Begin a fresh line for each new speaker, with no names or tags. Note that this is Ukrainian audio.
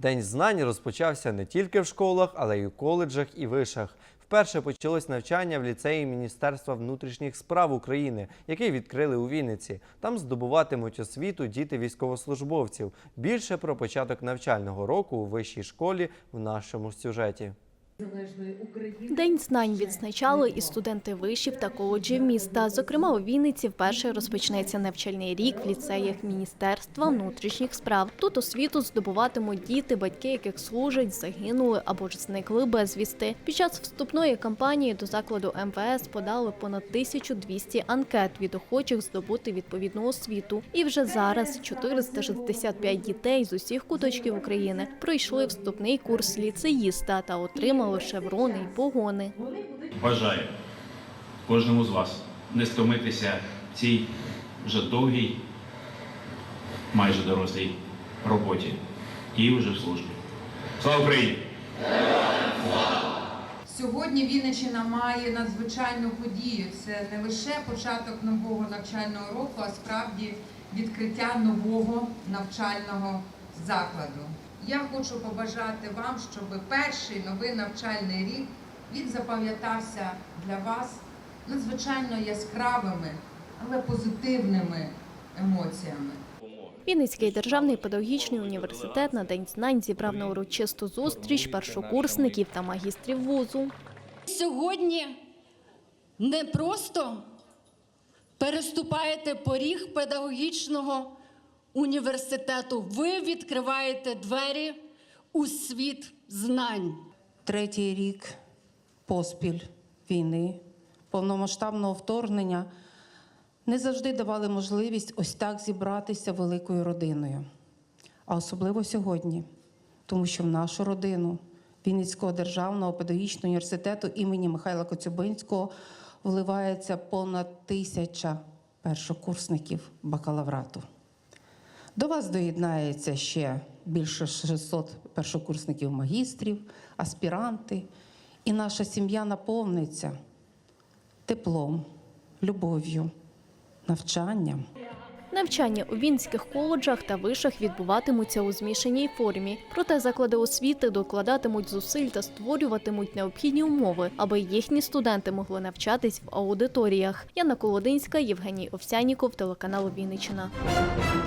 День знань розпочався не тільки в школах, але й у коледжах і вишах. Вперше почалось навчання в ліцеї Міністерства внутрішніх справ України, який відкрили у Вінниці. Там здобуватимуть освіту діти військовослужбовців. Більше про початок навчального року у вищій школі в нашому сюжеті.
День знань відзначали і студенти вишів та коледжів міста. Зокрема, у Вінниці вперше розпочнеться навчальний рік в ліцеях Міністерства внутрішніх справ. Тут освіту здобуватимуть діти, батьки яких служать, загинули або ж зникли безвісти. Під час вступної кампанії до закладу МВС подали понад 1200 анкет від охочих здобути відповідну освіту. І вже зараз 465 дітей з усіх куточків України пройшли вступний курс ліцеїста та отримали шеврони й погони.
Бажаю кожному з вас не стомитися в цій вже довгій, майже дорослій роботі і вже в службі. Слава Україні!
Сьогодні Вінниччина має надзвичайну подію. Це не лише початок нового навчального року, а справді відкриття нового навчального закладу. Я хочу побажати вам, щоб перший новий навчальний рік він запам'ятався для вас надзвичайно яскравими, але позитивними емоціями.
Вінницький державний педагогічний університет на День знань зібрав на урочисту зустріч першокурсників та магістрів вузу.
Сьогодні не просто переступаєте поріг педагогічного університету, ви відкриваєте двері у світ знань.
третій рік поспіль війни, повномасштабного вторгнення не завжди давали можливість ось так зібратися великою родиною. А особливо сьогодні, тому що в нашу родину Вінницького державного педагогічного університету імені Михайла Коцюбинського вливається понад тисяча першокурсників бакалаврату. До вас доєднається ще більше 600 першокурсників магістрів, аспіранти, і наша сім'я наповниться теплом, любов'ю, навчанням.
Навчання у вінських коледжах та вишах відбуватимуться у змішаній формі. Проте заклади освіти докладатимуть зусиль та створюватимуть необхідні умови, аби їхні студенти могли навчатись в аудиторіях. Яна Колодинська, Євгеній Овсяніков, телеканал Вінниччина.